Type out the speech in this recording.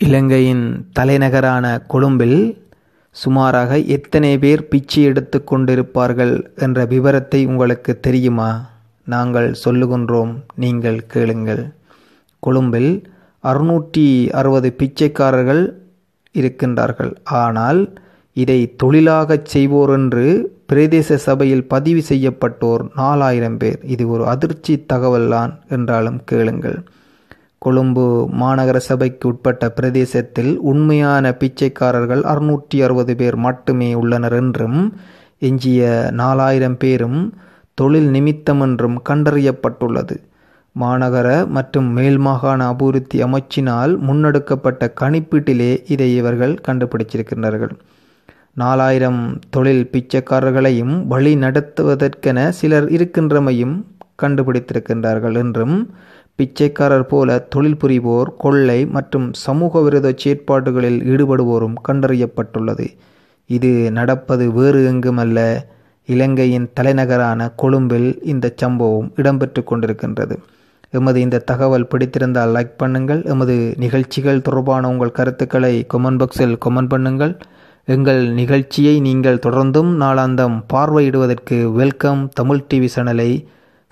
இலங்கையின் தலைநகரான கொழும்பில் சுமாராக எத்தனை பேர் பிச்சை எடுத்து கொண்டிருப்பார்கள் என்ற விவரத்தை உங்களுக்கு தெரியுமா? நாங்கள் சொல்லுகின்றோம். நீங்கள் கேளுங்கள். கொழும்பில் அறுநூற்றி அறுபது பிச்சைக்காரர்கள் இருக்கின்றார்கள். ஆனால் இதை தொழிலாகச் செய்வோர் என்று பிரதேச சபையில் பதிவு செய்யப்பட்டோர் நாலாயிரம் பேர். இது ஒரு அதிர்ச்சி தகவல்தான் என்றாலும் கேளுங்கள். கொழும்பு மாநகர சபைக்கு உட்பட்ட பிரதேசத்தில் உண்மையான பிச்சைக்காரர்கள் அறுநூற்றி அறுபது பேர் மட்டுமே உள்ளனர் என்றும் எஞ்சிய நாலாயிரம் பேரும் தொழில் நிமித்தம் என்றும் கண்டறியப்பட்டுள்ளது. மாநகர மற்றும் மேல் மாகாண அபிவிருத்தி அமைச்சினால் முன்னெடுக்கப்பட்ட கணிப்பீட்டிலே இதை இவர்கள் கண்டுபிடிச்சிருக்கின்றார்கள். நாலாயிரம் தொழில் பிச்சைக்காரர்களையும் வழி நடத்துவதற்கென சிலர் இருக்கின்றமையும் கண்டுபிடித்திருக்கின்றார்கள் என்றும் பிச்சைக்காரர் போல தொழில் புரிவோர் கொள்ளை மற்றும் சமூக விரோத செயற்பாடுகளில் ஈடுபடுவோரும் கண்டறியப்பட்டுள்ளது. இது நடப்பது வேறு எங்குமல்ல. இலங்கையின் தலைநகரான கொழும்பில் இந்த சம்பவம் இடம்பெற்று கொண்டிருக்கின்றது. எமது இந்த தகவல் பிடித்திருந்தால் லைக் பண்ணுங்கள். எமது நிகழ்ச்சிகள் தொடர்பான உங்கள் கருத்துக்களை கொமெண்ட் பாக்ஸில் கொமெண்ட் பண்ணுங்கள். எங்கள் நிகழ்ச்சியை நீங்கள் தொடர்ந்தும் நாளாந்தம் பார்வையிடுவதற்கு வெல்கம் தமிழ் டிவி சேனலை